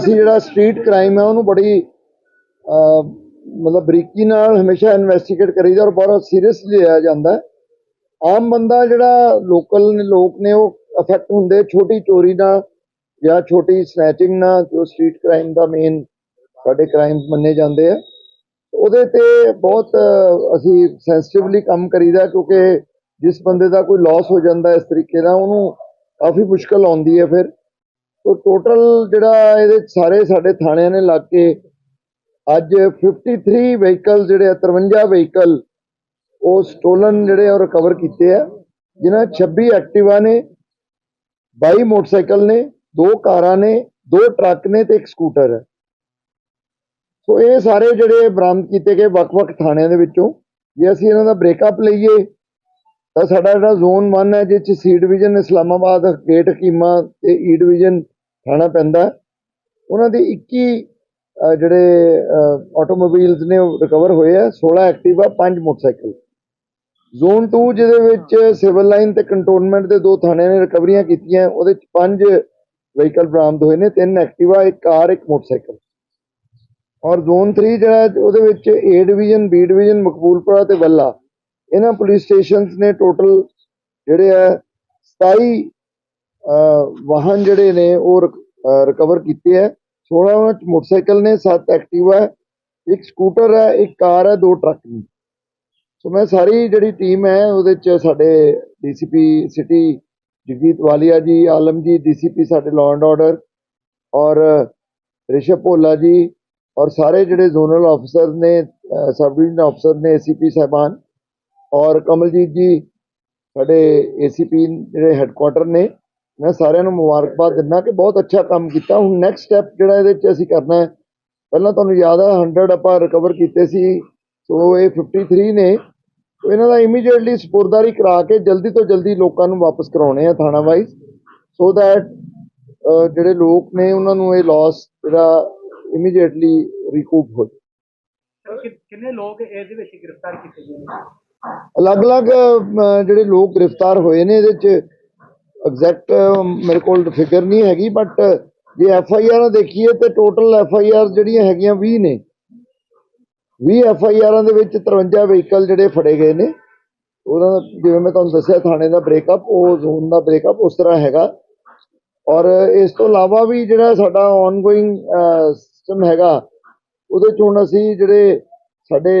ਅਸੀਂ ਜਿਹੜਾ street crime ਹੈ, ਉਹਨੂੰ ਬੜੀ ਮਤਲਬ ਬਰੀਕੀ ਨਾਲ ਹਮੇਸ਼ਾ ਇਨਵੈਸਟੀਗੇਟ ਕਰੀਦਾ ਔਰ ਬਹੁਤ ਸੀਰੀਅਸਲੀ ਲਿਆ ਜਾਂਦਾ ਆਮ ਬੰਦਾ ਜਿਹੜਾ ਲੋਕਲ ਲੋਕ ਨੇ, ਉਹ ਅਫੈਕਟ ਹੁੰਦੇ ਛੋਟੀ ਚੋਰੀ ਨਾਲ ਜਾਂ ਛੋਟੀ ਸਨੈਚਿੰਗ ਨਾਲ, ਜੋ ਸਟਰੀਟ ਕ੍ਰਾਈਮ ਦਾ ਮੇਨ ਸਾਡੇ ਕ੍ਰਾਈਮ ਮੰਨੇ ਜਾਂਦੇ ਆ। ਉਹਦੇ ਤੇ ਬਹੁਤ ਅਸੀਂ ਸੈਂਸਿਟਿਵਲੀ ਕੰਮ ਕਰੀਦਾ ਕਿਉਂਕਿ ਜਿਸ ਬੰਦੇ ਦਾ ਕੋਈ ਲਾਸ ਹੋ ਜਾਂਦਾ ਇਸ ਤਰੀਕੇ ਨਾਲ, ਉਹਨੂੰ ਕਾਫੀ ਮੁਸ਼ਕਲ ਆਉਂਦੀ ਹੈ ਫਿਰ। ਤੋ ਟੋਟਲ ਜਿਹੜਾ ਇਹਦੇ ਸਾਰੇ ਸਾਡੇ ਥਾਣਿਆਂ ਨੇ ਲੱਗ ਕੇ ਅੱਜ 53 ਵਹੀਕਲ ਜਿਹੜੇ ਆ, 53 ਵਹੀਕਲ ਉਹ ਸਟੋਲਨ ਜਿਹੜੇ ਆ ਰਿਕਵਰ ਕੀਤੇ ਆ। ਜਿਨ੍ਹਾਂ 'ਚ 26 ਐਕਟਿਵਾ ਨੇ 22 ਮੋਟਰਸਾਈਕਲ ਨੇ ਦੋ ਕਾਰਾਂ ਨੇ ਦੋ ਟਰੱਕ ਨੇ ਤੇ ਇੱਕ ਸਕੂਟਰ ਹੈ। ਸੋ ਇਹ ਸਾਰੇ ਜਿਹੜੇ ਬਰਾਮਦ ਕੀਤੇ ਗਏ ਵੱਖ-ਵੱਖ ਥਾਣਿਆਂ ਦੇ ਵਿੱਚੋਂ ਜੇ ਅਸੀਂ ਇਹਨਾਂ ਦਾ ਬ੍ਰੇਕਅਪ ਲਈਏ ਤਾਂ ਸਾਡਾ ਜਿਹੜਾ ਜ਼ੋਨ 1 ਹੈ, ਜਿਸ 'ਚ C division, Islamabad gate Hakima ਤੇ ਈ ਡਿਵੀਜ਼ਨ ਥਾਣਾ ਪੈਂਦਾ ਉਹਨਾਂ ਦੇ 21 ਜਿਹੜੇ ਆਟੋਮੋਬਾਈਲਸ ਨੇ ਉਹ ਰਿਕਵਰ ਹੋਏ ਆ 16 ਐਕਟਿਵਾ 5 ਮੋਟਰਸਾਈਕਲ। ਜ਼ੋਨ 2 ਜਿਹਦੇ ਵਿੱਚ ਸਿਵਲ ਲਾਈਨ ਤੇ ਕੰਟੋਨਮੈਂਟ ਦੇ ਦੋ ਥਾਣਿਆਂ ਨੇ ਰਿਕਵਰੀਆਂ ਕੀਤੀਆਂ, ਉਹਦੇ 'ਚ ਪੰਜ ਵਹੀਕਲ ਬਰਾਮਦ ਹੋਏ ਨੇ, ਤਿੰਨ ਐਕਟਿਵਾ ਇੱਕ ਕਾਰ, ਇੱਕ ਮੋਟਰਸਾਈਕਲ। ਔਰ ਜ਼ੋਨ 3 ਜਿਹੜਾ ਉਹਦੇ ਵਿੱਚ A division B division, Maqboolpura ਤੇ ਵੱਲਾ। ਇਹਨਾਂ ਪੁਲਿਸ ਸਟੇਸ਼ਨਸ ਨੇ ਟੋਟਲ ਜਿਹੜੇ ਆ 27 ਵਾਹਨ ਜਿਹੜੇ ਨੇ ਉਹ ਰਿਕਵਰ ਕੀਤੇ ਹੈ 16 'ਚ ਮੋਟਰਸਾਈਕਲ ਨੇ 7 ਐਕਟਿਵਾ ਹੈ ਇੱਕ ਸਕੂਟਰ ਹੈ ਇੱਕ ਕਾਰ ਹੈ ਦੋ ਟਰੱਕ ਨੇ। ਸੋ ਮੈਂ ਸਾਰੀ ਜਿਹੜੀ ਟੀਮ ਹੈ, ਉਹਦੇ 'ਚ ਸਾਡੇ ਡੀਸੀਪੀ ਸਿਟੀ ਜਗਜੀਤ ਵਾਲੀਆ ਜੀ, ਆਲਮ ਜੀ, ਡੀਸੀਪੀ ਸਾਡੇ ਲਾਅ ਐਂਡ ਆਰਡਰ ਔਰ ਰਿਸ਼ਵ ਭੋਲਾ ਜੀ ਔਰ ਸਾਰੇ ਜਿਹੜੇ ਜ਼ੋਨਲ ਆਫੀਸਰ ਨੇ ਸਬ ਡਿਵੀਜ਼ਨ ਆਫੀਸਰ ਨੇ ਏਸੀਪੀ ਸਾਹਿਬਾਨ ਔਰ ਕਮਲਜੀਤ ਜੀ, ਸਾਡੇ ਏਸੀਪੀ ਜਿਹੜੇ ਹੈੱਡਕੁਆਟਰ ਨੇ, ਮੈਂ ਸਾਰਿਆਂ ਨੂੰ ਮੁਬਾਰਕਬਾਦ ਦਿੰਦਾ ਕਿ ਬਹੁਤ ਅੱਛਾ ਕੰਮ ਕੀਤਾ। ਹੁਣ ਨੈਕਸਟ ਸਟੈਪ ਜਿਹੜਾ ਇਹਦੇ 'ਚ ਅਸੀਂ ਕਰਨਾ ਹੈ, ਪਹਿਲਾਂ ਤੁਹਾਨੂੰ ਯਾਦ ਹੈ 100 ਆਪਾਂ ਰਿਕਵਰ ਕੀਤੇ ਸੀ, ਸੋ ਇਹ 53 ਨੇ। ਸੋ ਇਹਨਾਂ ਦਾ ਇਮੀਡੀਏਟਲੀ ਸਪੁਰਦਾਰੀ ਕਰਾ ਕੇ ਜਲਦੀ ਤੋਂ ਜਲਦੀ ਲੋਕਾਂ ਨੂੰ ਵਾਪਸ ਕਰਾਉਣੇ ਆ ਥਾਣਾ ਵਾਈਜ਼ ਸੋ ਦੈਟ ਜਿਹੜੇ ਲੋਕ ਨੇ, ਉਹਨਾਂ ਨੂੰ ਇਹ ਲਾਸ ਜਿਹੜਾ ਇਮੀਡੀਏਟਲੀ ਰਿਕੂਪ ਹੋ ਕਿੰਨੇ ਲੋਕ ਇਹਦੇ ਵਿੱਚ ਗ੍ਰਿਫਤਾਰ ਕੀਤੇ ਗਏ ਨੇ? ਅਲੱਗ-ਅਲੱਗ ਜਿਹੜੇ ਲੋਕ ਗ੍ਰਿਫਤਾਰ ਹੋਏ ਨੇ ਇਹਦੇ ਚ ਐਗਜ਼ੈਕਟ ਮੇਰੇ ਕੋਲ ਫਿਗਰ ਨਹੀਂ ਹੈਗੀ ਬਟ ਜੇ ਐਫ ਆਈ ਆਰ ਦੇਖੀਏ ਤੇ ਟੋਟਲ ਐਫ ਆਈ ਆਰ ਜਿਹੜੀਆਂ ਹੈਗੀਆਂ 20 ਨੇ। 20 ਐਫ ਆਈ ਆਰਾਂ ਦੇ ਵਿੱਚ 53 ਵਹੀਕਲ ਜਿਹੜੇ ਫੜੇ ਗਏ ਨੇ। ਉਹਨਾਂ ਦਾ ਜਿਵੇਂ ਮੈਂ ਤੁਹਾਨੂੰ ਦੱਸਿਆ, ਥਾਣੇ ਦਾ ਬ੍ਰੇਕਅਪ ਉਹ ਜ਼ੋਨ ਦਾ ਬ੍ਰੇਕਅਪ ਉਸ ਤਰ੍ਹਾਂ ਹੈਗਾ। ਔਰ ਇਸ ਤੋਂ ਇਲਾਵਾ ਵੀ ਜਿਹੜਾ ਸਾਡਾ ਆਨਗੋਇੰਗ ਸਿਸਟਮ ਹੈਗਾ, ਉਹਦੇ ਚ ਹੁਣ ਅਸੀਂ ਜਿਹੜੇ ਸਾਡੇ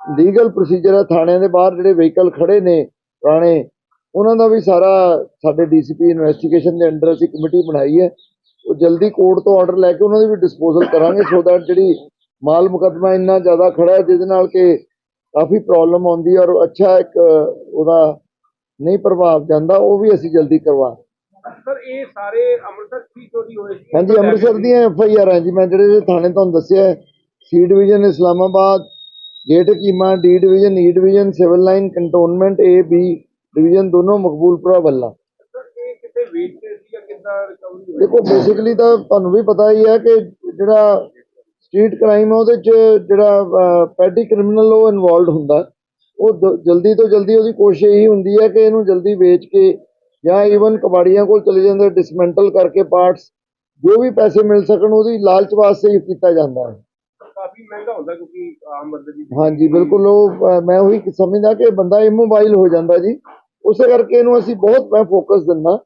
ਲੀਗਲ ਪ੍ਰੋਸੀਜਰ ਹੈ ਥਾਣਿਆਂ ਦੇ ਬਾਹਰ ਜਿਹੜੇ ਵਹੀਕਲ ਖੜੇ ਨੇ ਪੁਰਾਣੇ ਉਹਨਾਂ ਦਾ ਵੀ ਸਾਰਾ ਸਾਡੇ ਡੀਸੀਪੀ ਇਨਵੈਸਟੀਗੇਸ਼ਨ ਦੇ ਅੰਡਰ ਅਸੀਂ ਕਮੇਟੀ ਬਣਾਈ ਹੈ। ਉਹ ਜਲਦੀ ਕੋਰਟ ਤੋਂ ਆਰਡਰ ਲੈ ਕੇ ਉਹਨਾਂ ਦੀ ਵੀ ਡਿਸਪੋਜ਼ਲ ਕਰਾਂਗੇ ਸੋ ਦੈਟ ਜਿਹੜੀ ਮਾਲ ਮੁਕੱਦਮਾ ਇੰਨਾ ਜ਼ਿਆਦਾ ਖੜਾ ਹੈ ਜਿਹਦੇ ਨਾਲ ਕਿ ਕਾਫੀ ਪ੍ਰੋਬਲਮ ਆਉਂਦੀ ਔਰ ਅੱਛਾ ਇੱਕ ਉਹਦਾ ਨਹੀਂ ਪ੍ਰਭਾਵ ਜਾਂਦਾ ਉਹ ਵੀ ਅਸੀਂ ਜਲਦੀ ਕਰਵਾ ਸਰ ਇਹ ਸਾਰੇ ਅੰਮ੍ਰਿਤਸਰ ਕੀ ਚੋਰੀ ਹੋਏ ਸੀ। ਹਾਂਜੀ ਅੰਮ੍ਰਿਤਸਰ ਦੀਆਂ ਐਫ ਆਈ ਆਰ ਹੈ ਜੀ ਮੈਂ ਜਿਹੜੇ ਥਾਣੇ ਤੁਹਾਨੂੰ ਦੱਸਿਆ C division Islamabad gate Hakima D division E division civil line cantonment A B division ਦੋਨੋਂ ਮਕਬੂਲਪੁਰਾ ਵੱਲਾ ਦੇਖੋ ਬੇਸਿਕਲੀ ਤਾਂ ਤੁਹਾਨੂੰ ਵੀ ਪਤਾ ਹੀ ਹੈ ਕਿ ਜਿਹੜਾ ਸਟਰੀਟ ਕ੍ਰਾਈਮ ਹੈ ਉਹਦੇ ਚ ਜਿਹੜਾ ਪੈਡੀ ਕ੍ਰਿਮੀਨਲ ਉਹ ਇਨਵੋਲਡ ਹੁੰਦਾ। ਉਹ ਜਲਦੀ ਤੋਂ ਜਲਦੀ ਉਹਦੀ ਕੋਸ਼ਿਸ਼ ਇਹੀ ਹੁੰਦੀ ਹੈ ਕਿ ਇਹਨੂੰ ਜਲਦੀ ਵੇਚ ਕੇ ਜਾਂ ਈਵਨ ਕਬਾੜੀਆਂ ਕੋਲ ਚਲੇ ਜਾਂਦੇ ਡਿਸਮੈਂਟਲ ਕਰਕੇ ਪਾਰਟਸ ਜੋ ਵੀ ਪੈਸੇ ਮਿਲ ਸਕਣ ਉਹਦੀ ਲਾਲਚ ਵਾਸਤੇ ਹੀ ਕੀਤਾ ਜਾਂਦਾ ਹੈ। ਕਾਫੀ ਮਹਿੰਗਾ ਹੁੰਦਾ ਕਿਉਂਕਿ ਆਮ ਬੰਦੇ ਦੀ ਹਾਂਜੀ ਬਿਲਕੁਲ ਉਹ ਅਹ, ਮੈਂ ਉਹੀ ਸਮਝਦਾ ਕਿ ਬੰਦਾ ਇਮੋਬਾਈਲ ਹੋ ਜਾਂਦਾ ਜੀ। ਉਸੇ ਕਰਕੇ ਇਹਨੂੰ ਅਸੀਂ ਬਹੁਤ ਮੈਂ ਫੋਕਸ ਦਿੰਦਾ।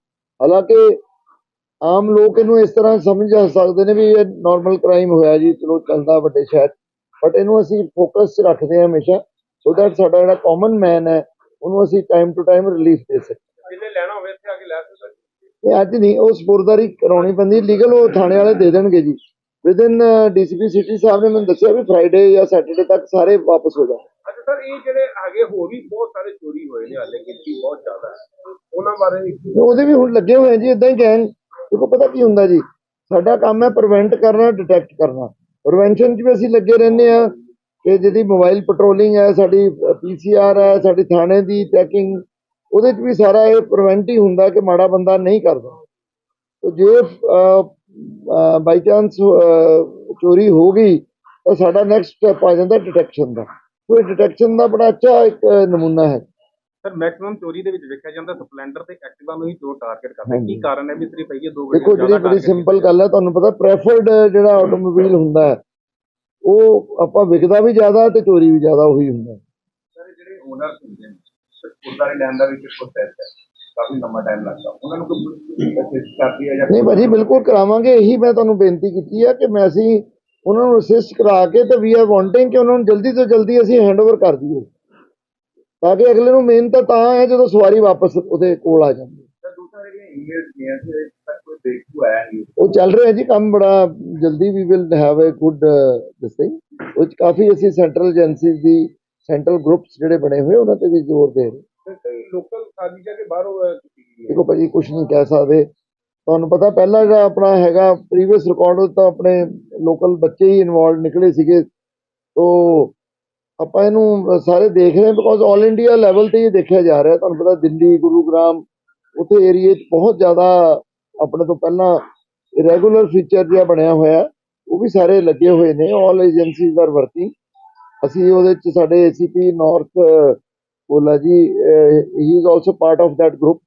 ਹਾਲਾਂਕਿ ਆਮ ਲੋਕ ਇਹਨੂੰ ਇਸ ਤਰ੍ਹਾਂ ਸਮਝ ਸਕਦੇ ਨੇ ਵੀ ਇਹ ਨਾਰਮਲ ਕ੍ਰਾਈਮ ਹੋਇਆ ਜੀ ਚਲੋ ਚੱਲਦਾ ਵੱਡੇ ਸ਼ਹਿਰ। ਬਟ ਇਹਨੂੰ ਅਸੀਂ ਫੋਕਸ 'ਚ ਰੱਖਦੇ ਹਾਂ ਹਮੇਸ਼ਾ। ਸੋ ਦੈਟ ਸਾਡਾ ਜਿਹੜਾ ਕਾਮਨ ਮੈਨ ਹੈ ਉਹਨੂੰ ਅਸੀਂ ਟਾਈਮ ਟੂ ਟਾਈਮ ਰਿਲੀਫ ਦੇ ਸਕੀਏ। ਜਿਹਨੇ ਲੈਣਾ ਹੋਵੇ ਇੱਥੇ ਆ ਕੇ ਲੈ ਸਕਦਾ ਇਹ ਅੱਜ ਨਹੀਂ ਉਹ ਸਪੁਰਦਾਰੀ ਕਰਾਉਣੀ ਪੈਂਦੀ ਲੀਗਲ ਉਹ ਥਾਣੇ ਵਾਲੇ ਦੇ ਦੇਣਗੇ ਜੀ। ਵਿਦਿਨ ਡੀਸੀਪੀ ਸਿਟੀ ਸਾਹਿਬ ਨੇ ਮੈਨੂੰ ਦੱਸਿਆ ਵੀ ਫਰਾਈਡੇ ਜਾਂ ਸੈਟਰਡੇ ਤੱਕ ਸਾਰੇ ਵਾਪਸ ਹੋ ਜਾਣ। ਅੱਛਾ ਸਰ ਇਹ ਜਿਹੜੇ ਹੈਗੇ ਹੋਰ ਵੀ ਬਹੁਤ ਸਾਰੇ ਚੋਰੀ ਹੋਏ ਨੇ ਹਾਲੇ ਗਿਣਤੀ ਬਹੁਤ ਜ਼ਿਆਦਾ ਹੈ। ਉਹਨਾਂ ਬਾਰੇ ਕੀ- ਉਹਦੇ ਵੀ ਹੁਣ ਲੱਗੇ ਹੋਏ ਆ ਜੀ ਇਦਾਂ ਹੀ ਗੈਂਗ ਦੇਖੋ ਪਤਾ ਕੀ ਹੁੰਦਾ ਜੀ ਸਾਡਾ ਕੰਮ ਹੈ ਪ੍ਰੀਵੈਂਟ ਕਰਨਾ ਡਿਟੈਕਟ ਕਰਨਾ। ਪ੍ਰੀਵੈਂਸ਼ਨ 'ਚ ਵੀ ਅਸੀਂ ਲੱਗੇ ਰਹਿੰਦੇ ਆ ਕਿ ਜਿਹਦੀ ਮੋਬਾਈਲ ਪੈਟਰੋਲਿੰਗ ਹੈ ਸਾਡੀ ਪੀਸੀਆਰ ਹੈ ਸਾਡੀ ਥਾਣੇ ਦੀ ਚੈਕਿੰਗ ਉਹਦੇ 'ਚ ਵੀ ਸਾਰਾ ਇਹ ਪ੍ਰੀਵੈਂਟ ਹੀ ਹੁੰਦਾ ਕਿ ਮਾੜਾ ਬੰਦਾ ਨਹੀਂ ਕਰਦਾ। ਤੇ ਜੇ ਬਾਈ ਚਾਂਸ ਚੋਰੀ ਹੋ ਗਈ ਤਾਂ ਸਾਡਾ ਨੈਕਸਟ ਸਟੈਪ ਆ ਜਾਂਦਾ ਡਿਟੈਕਸ਼ਨ ਦਾ ਉਹ ਡਿਟੈਕਸ਼ਨ ਦਾ ਬੜਾ ਅੱਛਾ ਇੱਕ ਨਮੂਨਾ ਹੈ ਸਰ ਮੈਕਸਿਮਮ ਚੋਰੀ ਦੇ ਵਿੱਚ ਵੇਖਿਆ ਜਾਂਦਾ ਸਪਲੈਂਡਰ ਤੇ ਐਕਟਿਵਾ ਨੂੰ ਹੀ ਚੋਰ ਟਾਰਗੇਟ ਕਰਦੇ। ਕੀ ਕਾਰਨ ਹੈ ਵੀ ਸਿਰਫ ਇਹ ਦੋ ਦੇਖੋ ਜਿਹੜੀ ਬੜੀ ਸਿੰਪਲ ਗੱਲ ਹੈ ਤੁਹਾਨੂੰ ਪਤਾ ਪ੍ਰੈਫਰਡ ਜਿਹੜਾ ਆਟੋਮੋਬਾਈਲ ਹੁੰਦਾ ਹੈ ਉਹ ਆਪਾਂ ਵਿਕਦਾ ਵੀ ਜ਼ਿਆਦਾ ਤੇ ਚੋਰੀ ਵੀ ਜ਼ਿਆਦਾ ਉਹੀ ਹੁੰਦਾ। ਸਰ ਜਿਹੜੇ ਓਨਰ ਹੁੰਦੇ ਨੇ ਸਕੂਟਰ ਦੇ ਲੈਣ ਦਾ ਵੀ ਕੋਈ ਪ੍ਰੋਸੈਸ ਹੈ ਕਾਫੀ ਲੰਮਾ ਟਾਈਮ ਲੱਗਦਾ ਉਹਨਾਂ ਨੂੰ ਕੋਈ ਅਸਿਸਟ ਕਰਦੀ ਹੈ ਜਾਂ ਨਹੀਂ ਭਾਜੀ ਬਿਲਕੁਲ ਕਰਾਵਾਂਗੇ। ਇਹੀ ਮੈਂ ਤੁਹਾਨੂੰ ਬੇਨਤੀ ਕੀਤੀ ਹੈ ਕਿ ਮੈਂ ਅਸੀਂ ਉਹਨਾਂ ਨੂੰ ਅਸਿਸਟ ਕਰਾ ਕੇ ਤੇ ਵੀ ਆਰ ਵਾਂਟਿੰਗ ਕਿ ਉਹਨਾਂ ਨੂੰ ਜਲਦੀ ਤੋਂ ਜਲਦੀ ਅਸੀਂ ਹੈਂਡਓਵਰ ਕਰ ਦਈਏ। ਤਾਂ ਕਿ ਅਗਲੇ ਨੂੰ ਮੇਨ ਤਾਂ ਤਾਂ ਹੈ ਜਦੋਂ ਸਵਾਰੀ ਵਾਪਸ ਉਹਦੇ ਕੋਲ ਆ ਜਾਂਦੀ ਉਹ ਚੱਲ ਰਿਹਾ ਜੀ ਕੰਮ ਬੜਾ ਜਲਦੀ we will have a good this thing ਉਹ ਕਾਫੀ ਅਸੀਂ ਸੈਂਟਰਲ ਏਜੰਸੀਜ਼ ਦੀ ਸੈਂਟਰਲ ਗਰੁੱਪਸ ਜਿਹੜੇ ਬਣੇ ਹੋਏ ਉਹਨਾਂ ਤੇ ਵੀ ਜ਼ੋਰ ਦੇ ਰਹੇ। ਲੋਕਲ ਸਾਜ਼ਿਸ਼ਾਂ ਦੇ ਬਾਹਰੋਂ ਕੀਤੀ ਗਈ ਹੈ। ਦੇਖੋ ਭਾਜੀ ਕੁਝ ਨਹੀਂ ਕਹਿ ਸਕਦੇ। ਤੁਹਾਨੂੰ ਪਤਾ ਪਹਿਲਾਂ ਜਿਹੜਾ ਆਪਣਾ ਹੈਗਾ ਪ੍ਰੀਵੀਅਸ ਰਿਕਾਰਡ ਤਾਂ ਆਪਣੇ ਲੋਕਲ ਬੱਚੇ ਹੀ ਇਨਵੋਲਡ ਨਿਕਲੇ ਸੀਗੇ। ਤੋ ਆਪਾਂ ਇਹਨੂੰ ਸਾਰੇ ਦੇਖ ਰਹੇ ਬਿਕੋਜ਼ 올 ਇੰਡੀਆ ਲੈਵਲ ਤੇ ਇਹ ਦੇਖਿਆ ਜਾ ਰਿਹਾ। ਤੁਹਾਨੂੰ ਪਤਾ ਦਿੱਲੀ, ਗੁਰੂਗ੍ਰਾਮ, ਉੱਥੇ ਏਰੀਏ 'ਚ ਬਹੁਤ ਜ਼ਿਆਦਾ ਆਪਣੇ ਤੋਂ ਪਹਿਲਾਂ ਰੈਗੂਲਰ ਫੀਚਰ ਜਿਹਾ ਬਣਿਆ ਹੋਇਆ। ਉਹ ਵੀ ਸਾਰੇ ਲੱਗੇ ਹੋਏ ਨੇ 올 ਏਜੰਸੀਜ਼ ਆਰ ਵਰਕਿੰਗ ਅਸੀਂ ਉਹਦੇ 'ਚ ਸਾਡੇ ਏਸੀਪੀ ਨਾਰਥ ਬੋਲਾ ਜੀ he is also part of that group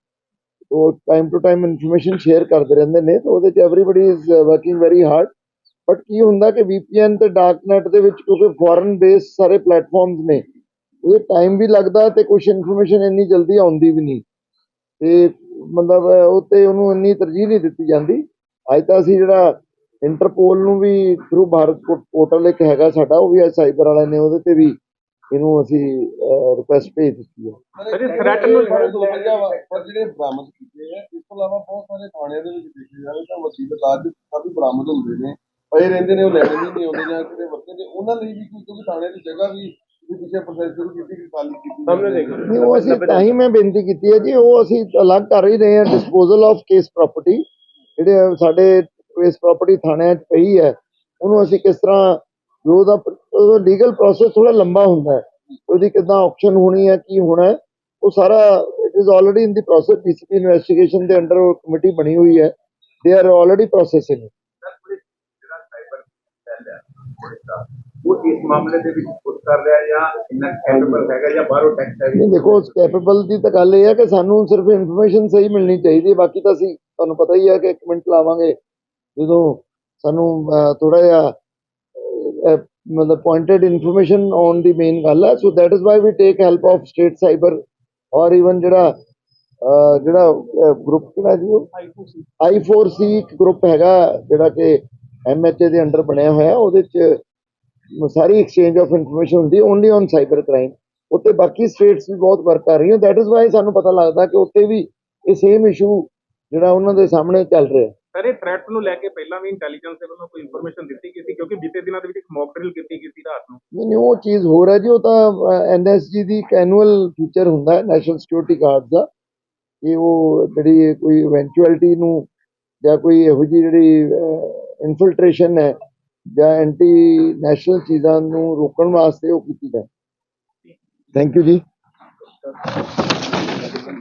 ਉਹ time to time information share ਕਰਦੇ ਰਹਿੰਦੇ ਨੇ, ਤਾਂ ਉਹਦੇ 'ਚ everybody is working very hard but ਕੀ ਹੁੰਦਾ ਕਿ VPN ਤੇ ਡਾਰਕਨੈਟ ਦੇ ਵਿੱਚ ਕਿਉਂਕਿ ਫੋਰਨ ਬੇਸ ਸਾਰੇ ਪਲੇਟਫਾਰਮਸ ਨੇ, ਉਹਦੇ ਟਾਈਮ ਵੀ ਲੱਗਦਾ ਤੇ ਕੁਝ ਇਨਫੋਰਮੇਸ਼ਨ ਇੰਨੀ ਜਲਦੀ ਆਉਂਦੀ ਵੀ ਨਹੀਂ। ਤੇ ਮਤਲਬ ਉਹ ਤੇ ਉਹਨੂੰ ਇੰਨੀ ਤਰਜੀਹ ਨਹੀਂ ਦਿੱਤੀ ਜਾਂਦੀ। ਅੱਜ ਤਾਂ ਅਸੀਂ ਜਿਹੜਾ ਇੰਟਰਪੋਲ ਨੂੰ ਵੀ ਥਰੂ ਭਾਰਤ ਪੋਰਟਲ ਇੱਕ ਹੈਗਾ ਸਾਡਾ, ਉਹ ਵੀ ਸਾਈਬਰ ਵਾਲਿਆਂ ਨੇ, ਉਹਦੇ ਤੇ ਵੀ ਇਹਨੂੰ ਅਸੀਂ ਰਿਕੁਐਸਟ ਭੇਜ ਦਿੱਤੀ ਹੈ ਸਰ, ਇਹ threat ਨੂੰ ਲੈ ਕੇ- ਦੋ ਪੰਜਾਹ ਵਾ- ਪਰ ਜਿਹੜੇ ਬਰਾਮਦ ਕੀਤੇ ਆ ਇਸ ਤੋਂ ਇਲਾਵਾ ਬਹੁਤ ਸਾਰੇ ਥਾਣਿਆਂ ਦੇ ਵਿੱਚ ਦੇਖੇ ਜਾਵੇ ਤਾਂ ਵਸੀਲਤ ਆਦਿ ਸਭ ਬਰਾਮਦ ਹੁੰਦੇ ਨੇ। ਪਏ ਰਹਿੰਦੇ ਨੇ ਉਹ ਲੈਣੇ ਵੀ ਨਹੀਂ ਆਉਂਦੇ ਜਾਂ ਕਿਤੇ ਵਰਤੇ ਨੇ ਉਹਨਾਂ ਲਈ ਵੀ ਕੋਈ ਕਿਉਂਕਿ ਥਾਣੇ ਦੀ ਜਗ੍ਹਾ ਵੀ ਪਿੱਛੇ ਪ੍ਰੋਸੈਸ ਸ਼ੁਰੂ ਕੀਤੀ ਕਿ ਖਾਲੀ ਕੀਤੀ ਸਾਹਮਣੇ ਦੇਖੋ। ਨਹੀਂ ਉਹ ਅਸੀਂ ਤਾਂ ਹੀ ਮੈਂ ਬੇਨਤੀ ਕੀਤੀ ਹੈ ਜੀ ਉਹ ਅਸੀਂ ਅਲੱਗ ਕਰ ਹੀ ਰਹੇ ਹਾਂ ਡਿਸਪੋਜ਼ਲ ਆਫ ਕੇਸ ਪ੍ਰਾਪਰਟੀ ਜਿਹੜੇ ਸਾਡੇ ਕੇਸ ਪ੍ਰਾਪਰਟੀ ਥਾਣਿਆਂ 'ਚ ਪਈ ਹੈ ਉਹਨੂੰ ਅਸੀਂ ਕਿਸ ਤਰ੍ਹਾਂ ਜੋ ਲੀਗਲ ਪ੍ਰੋਸੈਸ ਥੋੜਾ ਲੰਬਾ ਹੁੰਦਾ ਹੈ। ਉਹਦੀ ਕਿਦਾਂ ਆਪਸ਼ਨ ਹੋਣੀ ਹੈ ਕੀ ਹੋਣਾ ਹੈ ਉਹ ਸਾਰਾ it is already in the process DCP investigation ਦੇ ਅੰਡਰ ਕਮੇਟੀ ਬਣੀ ਹੋਈ ਹੈ। ਦੇ ਆਰ ਆਲਰੇਡੀ ਪ੍ਰੋਸੈਸਿੰਗ ਉਹ ਇਸ ਮਾਮਲੇ ਦੇ ਵਿੱਚ ਖੁਦ ਕਰ ਰਿਹਾ ਜਾਂ ਇੰਨਾ ਕੈਪੇਬਲ ਹੈਗਾ ਜਾਂ ਬਾਹਰੋਂ ਟੈਕਸ ਹੈ? ਨਹੀਂ ਦੇਖੋ ਕੈਪੇਬਲ ਦੀ ਤਾਂ ਗੱਲ ਇਹ ਹੈ ਕਿ ਸਾਨੂੰ ਸਿਰਫ ਇਨਫੋਰਮੇਸ਼ਨ ਸਹੀ ਮਿਲਣੀ ਚਾਹੀਦੀ ਹੈ ਬਾਕੀ ਤਾਂ ਅਸੀਂ ਤੁਹਾਨੂੰ ਪਤਾ ਹੀ ਹੈ ਕਿ ਇੱਕ ਮਿੰਟ ਲਾਵਾਂਗੇ। ਜਦੋਂ ਸਾਨੂੰ ਥੋੜਾ ਜਿਹਾ ਮਤਲਬ pointed information on the main ਗੱਲ ਹੈ। So that is why we take help of state cyber ਔਰ ਇਵਨ ਜਿਹੜਾ ਜਿਹੜਾ ਗਰੁੱਪ ਕਿਹੜਾ ਜੀ ਉਹ? I4C ਇੱਕ ਗਰੁੱਪ ਹੈਗਾ ਜਿਹੜਾ ਕਿ MHA ਦੇ ਅੰਡਰ ਬਣਿਆ ਹੋਇਆ। ਉਹਦੇ ਚ ਸਾਰੀ ਐਕਸਚੇਂਜ ਆਫ ਇਨਫੋਰਮੇਸ਼ਨ ਹੁੰਦੀ ਓਨਲੀ ਔਨ ਸਾਈਬਰ ਕ੍ਰਾਈਮ ਉੱਤੇ ਬਾਕੀ ਸਟੇਟਸ ਵੀ ਬਹੁਤ ਵਰਕ ਕਰ ਰਹੀਆਂ। ਦੈਟ ਇਜ਼ ਵਾਈ ਸਾਨੂੰ ਪਤਾ ਲੱਗਦਾ ਕਿ ਉੱਤੇ ਵੀ ਇਹ ਸੇਮ ਇਸ਼ੂ ਜਿਹੜਾ ਉਹਨਾਂ ਦੇ ਸਾਹਮਣੇ ਚੱਲ ਰਿਹਾ। ਸਰ ਇਹ ਥ੍ਰੈਟ ਨੂੰ ਲੈ ਕੇ ਪਹਿਲਾਂ ਵੀ ਇੰਟੈਲੀਜੈਂਸ ਦੇ ਵੱਲੋਂ ਕੋਈ ਇਨਫੋਰਮੇਸ਼ਨ ਦਿੱਤੀ ਗਈ ਸੀ ਕਿਉਂਕਿ ਬੀਤੇ ਦਿਨਾਂ ਦੇ ਵਿੱਚ ਇੱਕ ਮੌਕ ਡਰਿਲ ਕੀਤੀ ਗਈ ਸੀ ਰਾਤ ਨੂੰ। ਨਹੀਂ ਨਹੀਂ ਉਹ ਚੀਜ਼ ਹੋ ਰਿਹਾ ਜੀ ਉਹ ਤਾਂ ਐਨਐਸਜੀ ਦੀ ਇੱਕ ਐਨੂਅਲ ਫੀਚਰ ਹੁੰਦਾ ਹੈ ਨੈਸ਼ਨਲ ਸਿਕਿਉਰਿਟੀ ਗਾਰਡ ਦਾ ਕਿ ਉਹ ਜਿਹੜੀ ਕੋਈ ਇਵੈਂਚੁਅਲਿਟੀ ਨੂੰ ਜਾਂ ਕੋਈ ਇਹੋ ਜਿਹੀ ਜਿਹੜੀ ਇਨਫਿਲਟ੍ਰੇਸ਼ਨ ਹੈ ਜਾਂ ਐਂਟੀ ਨੈਸ਼ਨਲ ਚੀਜ਼ਾਂ ਨੂੰ ਰੋਕਣ ਵਾਸਤੇ ਉਹ ਕੀਤੀ ਹੈ ਥੈਂਕ ਯੂ ਜੀ।